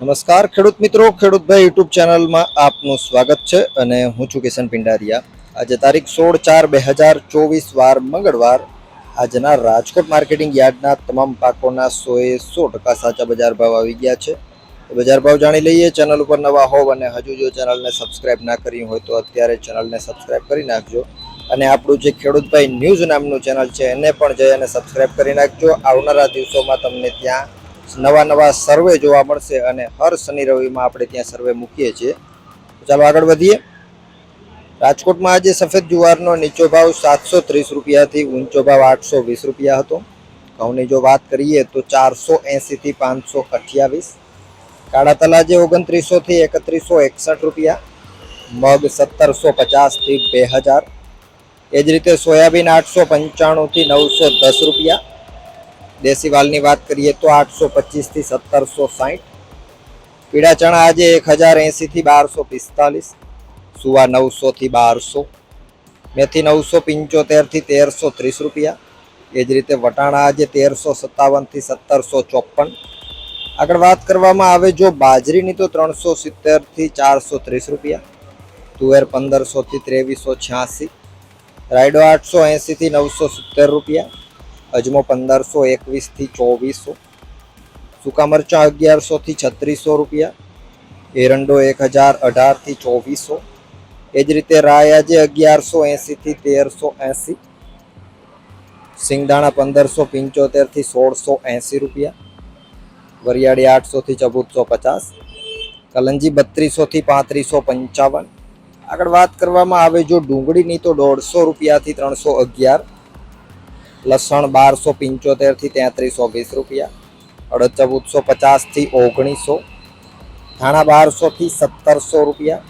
નમસ્કાર, ખેડૂત મિત્રો ખેડૂતભાઈ યુટ્યુબ ચેનલમાં આપનું સ્વાગત છે અને હું છું કિશન પિંડારિયા. આજે તારીખ સોળ ચાર બે હજાર ચોવીસ વાર મંગળવાર આજના રાજકોટ માર્કેટિંગ યાર્ડના તમામ પાકોના સોએ સો ટકા સાચા બજાર ભાવ આવી ગયા છે. બજાર ભાવ જાણી લઈએ, ચેનલ ઉપર નવા હોવ અને હજુ જો ચેનલને સબસ્ક્રાઇબ ના કરી હોય તો અત્યારે ચેનલને સબસ્ક્રાઇબ કરી નાખજો. અને આપણું જે ખેડૂતભાઈ ન્યૂઝ નામનું ચેનલ છે એને પણ જઈ અને સબસ્ક્રાઇબ કરી નાખજો. આવનારા દિવસોમાં તમને ત્યાં નવા નવા સર્વે જોવા મળશે અને હર શનિ રવિમાં આપણે ત્યાં સર્વે મૂકીએ છીએ. ચાલો આગળ વધીએ. રાજકોટમાં આજે સફેદ જુવારનો નીચો ભાવ સાતસો ત્રીસ રૂપિયાથી ઊંચો ભાવ આઠસો વીસ રૂપિયા હતો. ઘઉંની જો વાત કરીએ તો ચારસો એંસીથી પાંચસો અઠ્યાવીસ. કાળા તલાજે ઓગણત્રીસોથી એકત્રીસો એકસઠ રૂપિયા. મગ સત્તરસો પચાસથી બે હજાર. એ જ રીતે સોયાબીન આઠસો પંચાણુંથી નવસો દસ રૂપિયા. દેશી વાલની વાત કરીએ તો આઠસો પચીસથી સત્તરસો સાઠ પીળા ચણા આજે એક હજાર એંસીથી બારસો પિસ્તાલીસ, સુવા નવસોથી બારસો, મેથી નવસો પંચોતેરથી તેરસો ત્રીસ રૂપિયા. એ જ રીતે વટાણા આજે તેરસો સત્તાવનથી સત્તરસો ચોપન. આગળ વાત કરવામાં આવે જો બાજરીની તો ત્રણસો સિત્તેરથી ચારસો ત્રીસ રૂપિયા. તુવેર પંદરસોથી ત્રેવીસો છ્યાસી. રાયડો આઠસો એંસીથી નવસો સિત્તેર રૂપિયા. અજમો પંદરસો એકવીસથી ચોવીસો. સૂકા મરચાં અગિયારસોથી છત્રીસો રૂપિયા. એરંડો એક હજાર અઢારથી ચોવીસો. એ જ રીતે રાય આજે અગિયારસો એંસીથી તેરસો એંસી સિંગદાણા પંદરસો પંચોતેરથી સોળસો એંસી રૂપિયા. વરિયાળી આઠસોથી ચૌદસો પચાસ. કલંજી બત્રીસોથી પાંત્રીસો પંચાવન. આગળ વાત કરવામાં આવે જો ડુંગળીની તો દોઢસો રૂપિયાથી ત્રણસો અગિયાર. લસણ બારસો પંચોતેરથી તેત્રીસો વીસ રૂપિયા. અડદ ચૌદસો પચાસથી ઓગણીસો. ધાણા બારસોથી સત્તરસો રૂપિયા.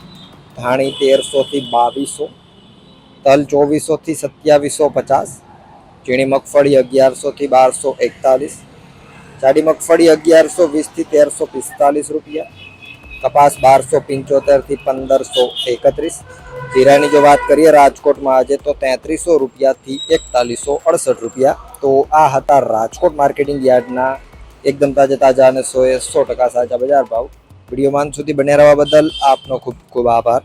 ધાણી તેરસોથી બાવીસો. તલ ચોવીસોથી સત્યાવીસો પચાસ. ઝીણી મગફળી અગિયારસોથી બારસો એકતાલીસ. જાડી મગફળી અગિયારસો વીસથી તેરસો પિસ્તાલીસ રૂપિયા. કપાસ બારસો પંચોતેરથી પંદરસો એકત્રીસ. જીરાની જો વાત કરીએ રાજકોટમાં આજે તો તેત્રીસો રૂપિયાથી એકતાલીસો અડસઠ રૂપિયા. તો આ હતા રાજકોટ માર્કેટિંગ યાર્ડના એકદમ તાજા તાજા અને સો એ સો ટકા સાચા બજાર ભાવ. વીડિયો માન સુધી બન્યા રહેવા બદલ આપનો ખૂબ ખૂબ આભાર.